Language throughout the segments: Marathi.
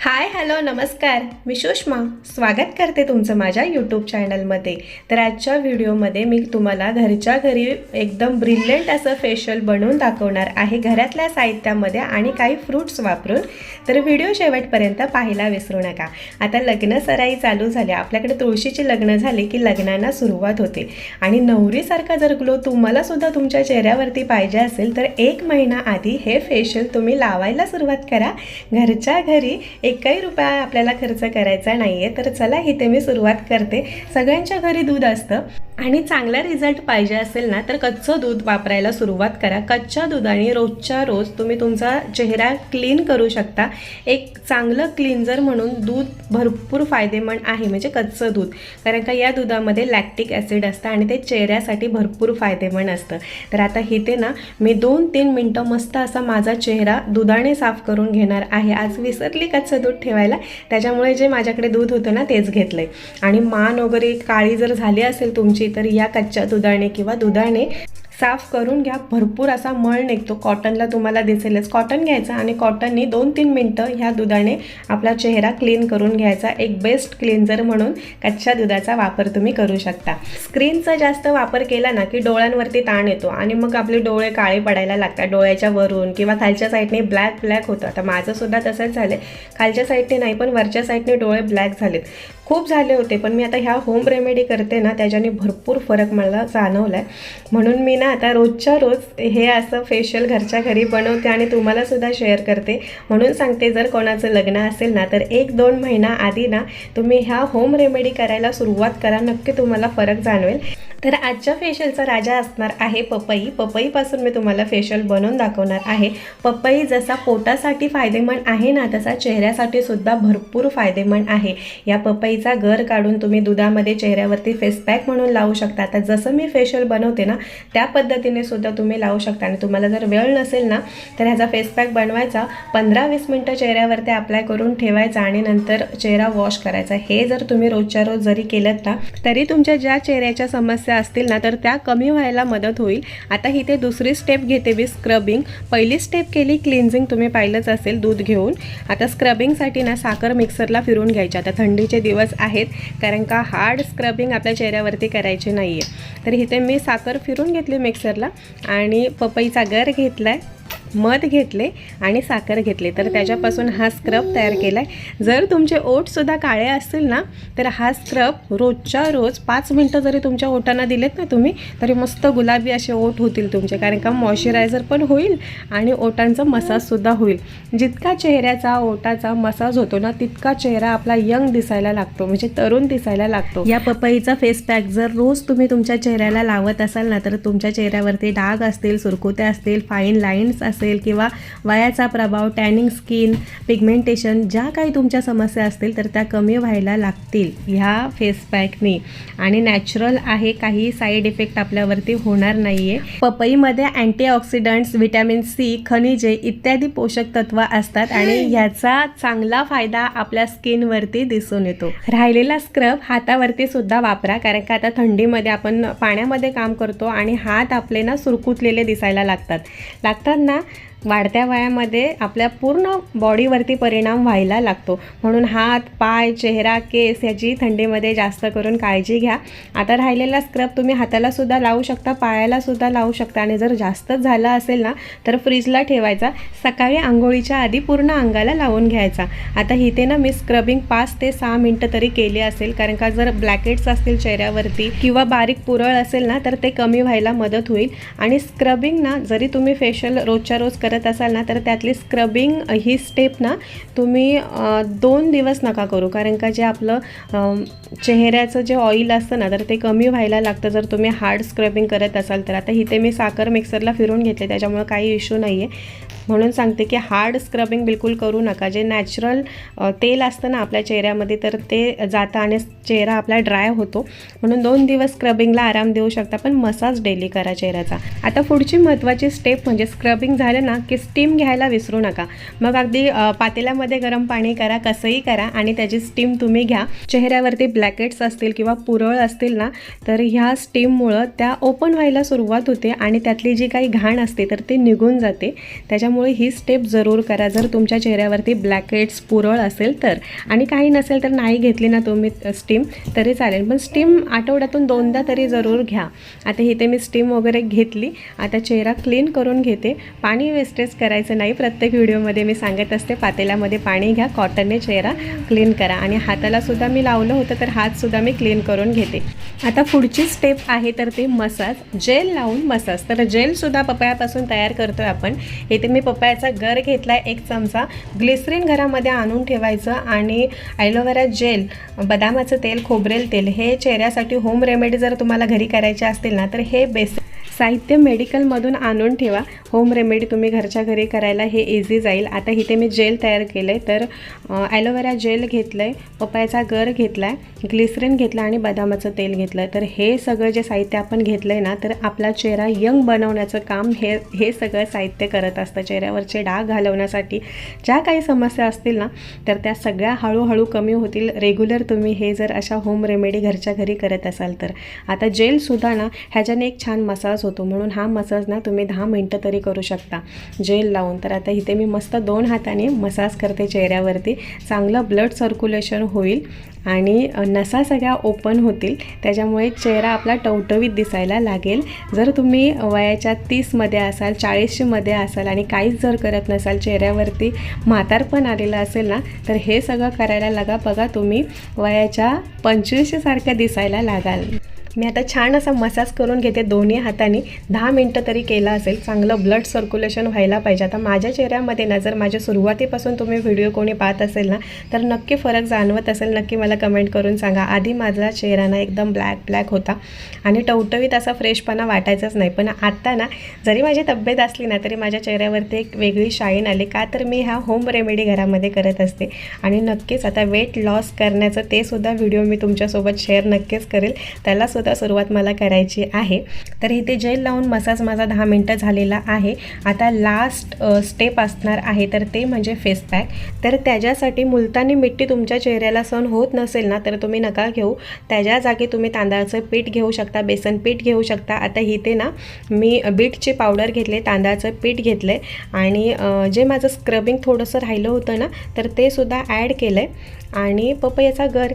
हाय हॅलो नमस्कार. मी सुषमा. स्वागत करते तुमचं माझ्या यूट्यूब चॅनलमध्ये तर आजच्या व्हिडिओमध्ये मी तुम्हाला घरच्या घरी एकदम ब्रिलियंट असं फेशियल बनवून दाखवणार आहे घरातल्या साहित्यामध्ये आणि काही फ्रूट्स वापरून. तर व्हिडिओ शेवटपर्यंत पाहायला विसरू नका. आता लग्न सराई चालू झाली आपल्याकडे तुळशीची लग्न झाली की लग्नांना सुरुवात होते. आणि नवरीसारखा जर ग्लो तुम्हालासुद्धा तुमच्या चेहऱ्यावरती पाहिजे असेल तर एक महिना आधी हे फेशियल तुम्ही लावायला सुरुवात करा. घरच्या घरी एकही रुपया आपल्याला खर्च करायचा नाही आहे तर चला इथे मी सुरुवात करते. सगळ्यांच्या घरी दूध असतं आणि चांगला रिझल्ट पाहिजे असेल ना तर कच्चं दूध वापरायला सुरुवात करा. कच्च्या दुधाने रोजच्या रोज तुम्ही तुमचा चेहरा क्लीन करू शकता. एक चांगलं क्लिन्झर म्हणून दूध भरपूर फायदेमंद आहे म्हणजे कच्चं दूध. कारण का या दुधामध्ये लॅक्टिक ॲसिड असतं आणि ते चेहऱ्यासाठी भरपूर फायदेमंद असतं. तर आता इथे ना मी दोन तीन मिनटं मस्त असा माझा चेहरा दुधाने साफ करून घेणार आहे. आज विसरली कच्चं दूध ठेवायला. त्याच्यामुळे जे माझ्याकडे दूध होतं ना तेच घेतलं आहे आणि मान वगैरे काळी जर झाली असेल तुमची तर या कच्च्या दुधाने किंवा दुधाने साफ करून घ्या. भरपूर असा मळ निघतो. कॉटनला तुम्हाला दिसेलच. कॉटन घ्यायचं आणि कॉटनने दोन तीन मिनटं ह्या दुधाने आपला चेहरा क्लीन करून घ्यायचा. एक बेस्ट क्लिन्झर म्हणून कच्च्या दुधाचा वापर तुम्ही करू शकता. स्क्रीनचा जास्त वापर केला ना की डोळ्यांवरती ताण येतो आणि मग आपले डोळे काळे पडायला लागतात. डोळ्याच्या वरून किंवा खालच्या साईडने ब्लॅक ब्लॅक होतं. आता माझं सुद्धा तसंच झालं खालच्या साईडने नाही पण वरच्या साईडने डोळे ब्लॅक झालेत. खूप झाले होते पण मी आता ह्या होम रेमेडी करते ना त्याच्याने भरपूर फरक मला जाणवला आहे म्हणून मी ना आता रोजच्या रोज हे असं फेशियल घरच्या घरी बनवते आणि तुम्हालासुद्धा शेअर करते. म्हणून सांगते जर कोणाचं लग्न असेल ना तर एक दोन महिना आधी ना तुम्ही ह्या होम रेमेडी करायला सुरुवात करा. नक्की तुम्हाला फरक जाणवेल. तर आजच्या फेशियलचा राजा असणार आहे पपई. पपईपासून मी तुम्हाला फेशियल बनवून दाखवणार आहे. पपई जसा पोटासाठी फायदेमंद आहे ना तसा चेहऱ्यासाठी सुद्धा भरपूर फायदेमंद आहे. या पपईचा गर काढून तुम्ही दुधामध्ये चेहऱ्यावरती फेस पॅक म्हणून लावू शकता. आता जसं मी फेशियल बनवते ना त्या पद्धतीने सुद्धा तुम्ही लावू शकता. आणि तुम्हाला जर वेळ नसेल ना तर ह्याचा फेस पॅक बनवायचा. पंधरा वीस मिनटं चेहऱ्यावरती अप्लाय करून ठेवायचा आणि नंतर चेहरा वॉश करायचा. हे जर तुम्ही रोजच्या रोज जरी केलं ना तरी तुमच्या ज्या चेहऱ्याच्या समस्या असतील ना तर त्या कमी व्हायला मदत होईल. आता इथे दुसरी स्टेप घेते मी स्क्रबिंग पहिली स्टेप केली क्लिन्झिंग तुम्ही पाहिलंच असेल दूध घेऊन. आता स्क्रबिंगसाठी ना साखर मिक्सरला फिरून घ्यायची. आता थंडीचे दिवस आहेत कारण का हार्ड स्क्रबिंग आपल्या चेहऱ्यावरती करायचे नाही आहे तर इथे मी साखर फिरून घेतली मिक्सरला आणि पपईचा गर घेतला आहे मध घेतले आणि साखर घेतले. तर त्याच्यापासून हा स्क्रब तयार केला आहे जर तुमचे ओठसुद्धा काळे असतील ना तर हा स्क्रब रोजच्या रोज पाच मिनटं जरी तुमच्या ओटांना दिलेत ना तुम्ही तरी मस्त गुलाबी असे ओठ होतील तुमचे. कारण का मॉइश्चरायझर पण होईल आणि ओटांचा मसाजसुद्धा होईल. जितका चेहऱ्याचा ओटाचा मसाज होतो ना तितका चेहरा आपला यंग दिसायला लागतो. म्हणजे तरुण दिसायला लागतो. या पपईचा फेस पॅक जर रोज तुम्ही तुमच्या चेहऱ्याला लावत असाल ना तर तुमच्या चेहऱ्यावरती डाग असतील सुरकुत्या असतील फाईन लाईन्स असेल किंवा वयाचा प्रभाव टॅनिंग स्किन पिगमेंटेशन ज्या काही तुमच्या समस्या असतील तर त्या कमी व्हायला लागतील ह्या फेस पॅकनी आणि नॅचरल आहे काही साईड इफेक्ट आपल्यावरती होणार नाही आहे पपईमध्ये अँटीऑक्सिडंट्स व्हिटॅमिन सी खनिजे इत्यादी पोषक तत्व असतात आणि ह्याचा चांगला फायदा आपल्या स्किनवरती दिसून येतो. राहिलेला स्क्रब हातावरती सुद्धा वापरा कारण का आता थंडीमध्ये आपण पाण्यामध्ये काम करतो आणि हात आपले ना सुरकुतलेले दिसायला लागतात. लागतात ना né? वाढत्या वयामध्ये आपल्या पूर्ण बॉडीवरती परिणाम व्हायला लागतो. म्हणून हात पाय चेहरा केस याची थंडीमध्ये जास्त करून काळजी घ्या. आता राहिलेला स्क्रब तुम्ही हातालासुद्धा लावू शकता पायालासुद्धा लावू शकता. आणि जर जास्तच झालं असेल ना तर फ्रीजला ठेवायचा. सकाळी आंघोळीच्या आधी पूर्ण अंगाला लावून घ्यायचा. आता इथे ना मी स्क्रबिंग पाच ते सहा मिनटं तरी केली असेल. कारण का जर ब्लॅकेट्स असतील चेहऱ्यावरती किंवा बारीक पुरळ असेल ना तर ते कमी व्हायला मदत होईल. आणि स्क्रबिंग ना जरी तुम्ही फेशियल रोजच्या रोज करत असाल ना तर त्यातली स्क्रबिंग ही स्टेप ना तुम्ही दोन दिवस नका करू. कारण का जे आपलं चेहऱ्याचं जे ऑइल असतं ना तर ते कमी व्हायला लागतं. जर तुम्ही हार्ड स्क्रबिंग करत असाल तर आता इथे मी साखर मिक्सरला फिरून घेतले त्याच्यामुळे काही इश्यू नाही आहे म्हणून सांगते की हार्ड स्क्रबिंग बिलकुल करू नका. जे नॅचरल तेल असतं ना आपल्या चेहऱ्यामध्ये तर ते जातं आणि चेहरा आपला ड्राय होतो. म्हणून दोन दिवस स्क्रबिंगला आराम देऊ शकता पण मसाज डेली करा चेहऱ्याचा. आता पुढची महत्त्वाची स्टेप म्हणजे स्क्रबिंग झालं ना की स्टीम घ्यायला विसरू नका. मग अगदी पातेल्यामध्ये गरम पाणी करा कसंही करा आणि त्याची स्टीम तुम्ही घ्या. चेहऱ्यावरती ब्लॅकेट्स असतील किंवा पुरळ असतील ना तर ह्या स्टीममुळं त्या ओपन व्हायला सुरुवात होते आणि त्यातली जी काही घाण असते तर ती निघून जाते. त्याच्या त्यामुळे ही स्टेप जरूर करा. जर तुमच्या चेहऱ्यावरती ब्लॅकेट्स पुरळ असेल तर. आणि काही नसेल तर नाही घेतली ना तुम्ही स्टीम तरी चालेल. पण स्टीम आठवड्यातून दोनदा तरी जरूर घ्या. आता इथे मी स्टीम वगैरे घेतली. आता चेहरा क्लीन करून घेते. पाणी वेस्टेज करायचं नाही. प्रत्येक व्हिडिओमध्ये मी सांगत असते पातेल्यामध्ये पाणी घ्या. कॉटनने चेहरा क्लीन करा. आणि हातालासुद्धा मी लावलं होतं तर हातसुद्धा मी क्लीन करून घेते. आता पुढची स्टेप आहे तर ते मसाज जेल लावून मसाज तर जेलसुद्धा पपयापासून तयार करतोय आपण. इथे मी पपयाचा गर घेतला आहे एक चमचा. ग्लिसरीन घरामध्ये आणून ठेवायचं आणि ॲलोवेरा जेल बदामाचं तेल खोबरेल तेल हे चेहऱ्यासाठी होम रेमेडी जर तुम्हाला घरी करायचे असतील ना तर हे बेस साहित्य मेडिकलमधून आणून ठेवा. होम रेमेडी तुम्ही घरच्या घरी करायला हे इझी जाईल. आता इथे मी जेल तयार केलं आहे तर ॲलोवेरा जेल घेतलं आहे पपयाचा गर घेतला आहे ग्लिसरीन घेतला आणि बदामाचं तेल घेतलं तर हे सगळं जे साहित्य आपण घेतलं आहे ना तर आपला चेहरा यंग बनवण्याचं काम हे हे सगळं साहित्य करत असतं. चेहऱ्यावरचे डाग घालवण्यासाठी ज्या काही समस्या असतील ना तर त्या सगळ्या हळूहळू कमी होतील. रेग्युलर तुम्ही हे जर अशा होम रेमेडी घरच्या घरी करत असाल तर. आता जेलसुद्धा ना ह्याच्याने एक छान मसाज होतो. म्हणून हा मसाज ना तुम्ही दहा मिनटं तरी करू शकता. जेल लावून. तर आता इथे मी मस्त दोन हाताने मसाज करते चेहऱ्यावरती. चांगलं ब्लड सर्क्युलेशन होईल आणि नसा सगळ्या ओपन होतील. त्याच्यामुळे चेहरा आपला टवटवीत दिसायला लागेल. जर तुम्ही वयाच्या तीसमध्ये असाल चाळीसशेमध्ये असाल आणि काहीच जर करत नसाल चेहऱ्यावरती म्हातारपण आलेलं असेल ना तर हे सगळं करायला लागा. बघा तुम्ही वयाच्या पंचवीसशेसारखं दिसायला लागाल. मी आता छान असा मसाज करून घेते दोन्ही हाताने. दहा मिनटं तरी केला असेल. चांगलं ब्लड सर्क्युलेशन व्हायला पाहिजे. आता माझ्या चेहऱ्यामध्ये ना जर माझ्या सुरुवातीपासून तुम्ही व्हिडिओ कोणी पाहत असेल ना तर नक्की फरक जाणवत असेल. नक्की मला कमेंट करून सांगा. आधी माझा चेहरा ना एकदम ब्लॅक ब्लॅक होता. आणि टवटवीत असा फ्रेशपणा वाटायचाच नाही. पण आत्ता ना जरी माझी तब्येत असली ना तरी माझ्या चेहऱ्यावरती एक वेगळी शाईन आली. का तर मी हा होम रेमेडी घरामध्ये करत असते. आणि नक्कीच आता वेट लॉस करण्याचं ते सुद्धा व्हिडिओ मी तुमच्यासोबत शेअर नक्कीच करेल. त्याला सुद्धा सुरुवात मला करायची आहे. तर इथे जेल लावून मसाज माझा दहा मिनटं झालेला आहे. आता लास्ट स्टेप असणार आहे तर ते म्हणजे फेस पॅक तर त्याच्यासाठी मुलतानी मिट्टी तुमच्या चेहऱ्याला सण होत नसेल ना तर तुम्ही नका घेऊ. त्याच्या जागी तुम्ही तांदळाचं पीठ घेऊ शकता बेसन पीठ घेऊ शकता. आता इथे ना मी बीटची पावडर घेतले तांदळाचं पीठ घेतलं आहे आणि जे माझं स्क्रबिंग थोडंसं राहिलं होतं ना तर ते सुद्धा ॲड केलं आहे आणि पपयाचा गर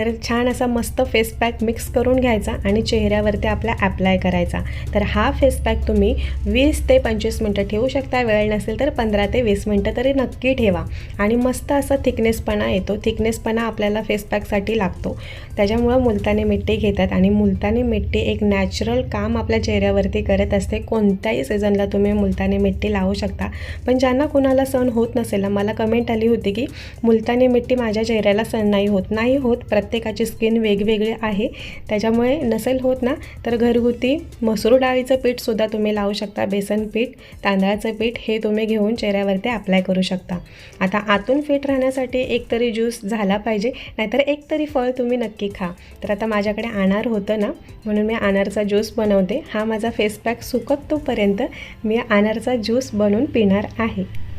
तर छान असा मस्त फेस पॅक मिक्स करून घ्यायचा आणि चेहऱ्यावरती आपला ॲप्लाय करायचा. तर हा फेस पॅक तुम्ही वीस ते पंचवीस मिनटं ठेवू शकता. वेळ नसेल तर पंधरा ते वीस मिनटं तरी नक्की ठेवा. आणि मस्त असा थिकनेसपणा येतो. थिकनेसपणा आपल्याला फेस पॅकसाठी लागतो. त्याच्यामुळं मुलतानी मिट्टी घेतात आणि मुलतानी मिट्टी एक नॅचरल काम आपल्या चेहऱ्यावरती करत असते. कोणत्याही सीझनला तुम्ही मुलतानी मिट्टी लावू शकता. पण ज्यांना कुणाला सण होत नसेल ना मला कमेंट आली होती की मुलतानी मिट्टी माझ्या चेहऱ्याला सण नाही होत. नाही होत प्रत्येक प्रत्येकाची स्किन वेगवेगळी आहे. त्याच्यामुळे नसेल होत ना तर घरगुती मसूर डाळीचं पीठसुद्धा तुम्ही लावू शकता. बेसन पीठ तांदळाचं पीठ हे तुम्ही घेऊन चेहऱ्यावरती अप्लाय करू शकता. आता आतून फिट राहण्यासाठी एक तरी ज्यूस झाला पाहिजे नाहीतर एक तरी फळ तुम्ही नक्की खा. तर आता माझ्याकडे अनार होतं ना म्हणून मी अनारचा ज्यूस बनवते. हा माझा फेस पॅक सुकत तोपर्यंत मी अनारचा ज्यूस बनवून पिणार आहे.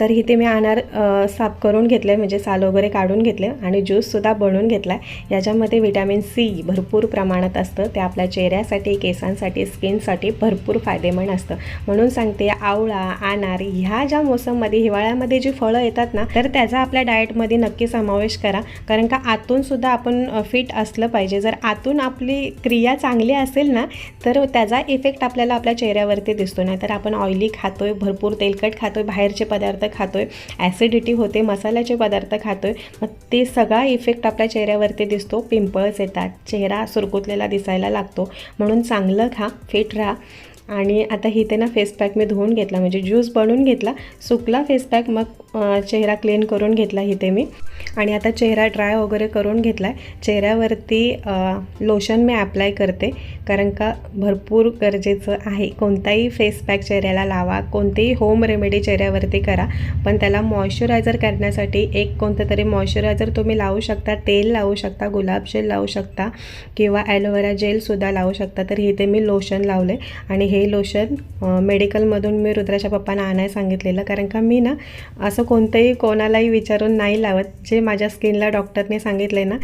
तर इथे मी अनार साफ करून घेतले म्हणजे साल वगैरे काढून घेतले आणि ज्यूससुद्धा बनवून घेतला आहे याच्यामध्ये व्हिटॅमिन सी भरपूर प्रमाणात असतं. ते आपल्या चेहऱ्यासाठी केसांसाठी स्किनसाठी भरपूर फायदेमंद असतं. म्हणून सांगते आवळा अनार ह्या ज्या मोसममध्ये हिवाळ्यामध्ये जी फळं येतात ना तर त्याचा आपल्या डाएटमध्ये नक्की समावेश करा. कारण का आतूनसुद्धा आपण फिट असलं पाहिजे. जर आतून आपली क्रिया चांगली असेल ना तर त्याचा इफेक्ट आपल्याला आपल्या चेहऱ्यावरती दिसतो. नाही तर आपण ऑइली खातोय भरपूर तेलकट खातोय बाहेरचे पदार्थ खातो आहे ॲसिडिटी होते मसाल्याचे पदार्थ खातो आहे मग ते सगळा इफेक्ट आपल्या चेहऱ्यावरती दिसतो पिंपल्स येतात चेहरा सुरकुतलेला दिसायला लागतो म्हणून चांगलं खा फिट राहा. आणि आता इथे ना फेस पॅक मी धुवून घेतला म्हणजे ज्यूस बनवून घेतला सुकला फेस पॅक मग चेहरा क्लीन करून घेतला इथे मी. आणि आता चेहरा ड्राय वगैरे करून घेतला आहे चेहऱ्यावरती लोशन मी ॲप्लाय करते. कारण का भरपूर गरजेचं आहे. कोणताही फेस पॅक चेहऱ्याला लावा. कोणतेही होम रेमेडी चेहऱ्यावरती करा. पण त्याला मॉइश्चरायझर करण्यासाठी एक कोणतं तरी मॉइश्चरायझर तुम्ही लावू शकता. तेल लावू शकता. गुलाब जेल लावू शकता. किंवा ॲलोवेरा जेलसुद्धा लावू शकता. तर इथे मी लोशन लावले. आणि हे लोशन मेडिकलमधून मी रुद्राच्या पप्पांना आणायला सांगितलेलं. कारण का मी ना असं कोणतंही कोणालाही विचारून नाही लावत. जे माझ्या स्किनला डॉक्टरने सांगितले ना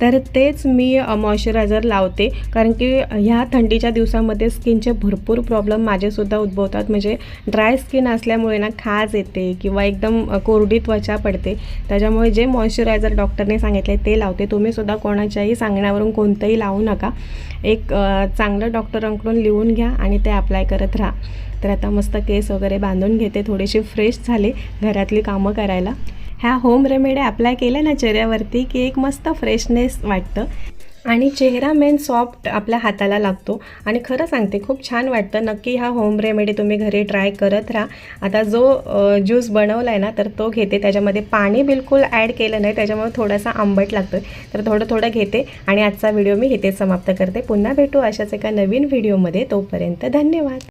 तर तेच मी मॉइश्चरायझर लावते. कारण की ह्या थंडीच्या दिवसामध्ये स्किनचे भरपूर प्रॉब्लेम माझेसुद्धा उद्भवतात. म्हणजे ड्राय स्किन असल्यामुळे ना खाज येते किंवा एकदम कोरडी त्वचा पडते. त्याच्यामुळे जे मॉइश्चरायझर डॉक्टरने सांगितले ते लावते. तुम्हीसुद्धा कोणाच्याही सांगण्यावरून कोणतंही लावू नका. एक चांगलं डॉक्टरांकडून लिहून घ्या आणि ते अप्लाय करत राहा. तर आता मस्त केस वगैरे बांधून घेते थोडीशी फ्रेश झाले घरातली कामं करायला. ह्या होम रेमेडी अप्लाय केल्या ना चेहऱ्यावरती की एक मस्त फ्रेशनेस वाटतं. आणि चेहरा मेन सॉफ्ट आपल्या हाताला लागतो. आणि खरं सांगते खूप छान वाटतं. नक्की हा होम रेमेडी तुम्ही घरी ट्राय करत राहा. आता जो ज्यूस बनवला आहे ना तर तो घेते. त्याच्यामध्ये पाणी बिलकुल ॲड केलं नाही. त्याच्यामुळे थोडासा आंबट लागतो तर थोडं थोडं घेते आणि आजचा व्हिडिओ मी इथेच समाप्त करते. पुन्हा भेटू अशाच एका नवीन व्हिडिओमध्ये तोपर्यंत धन्यवाद.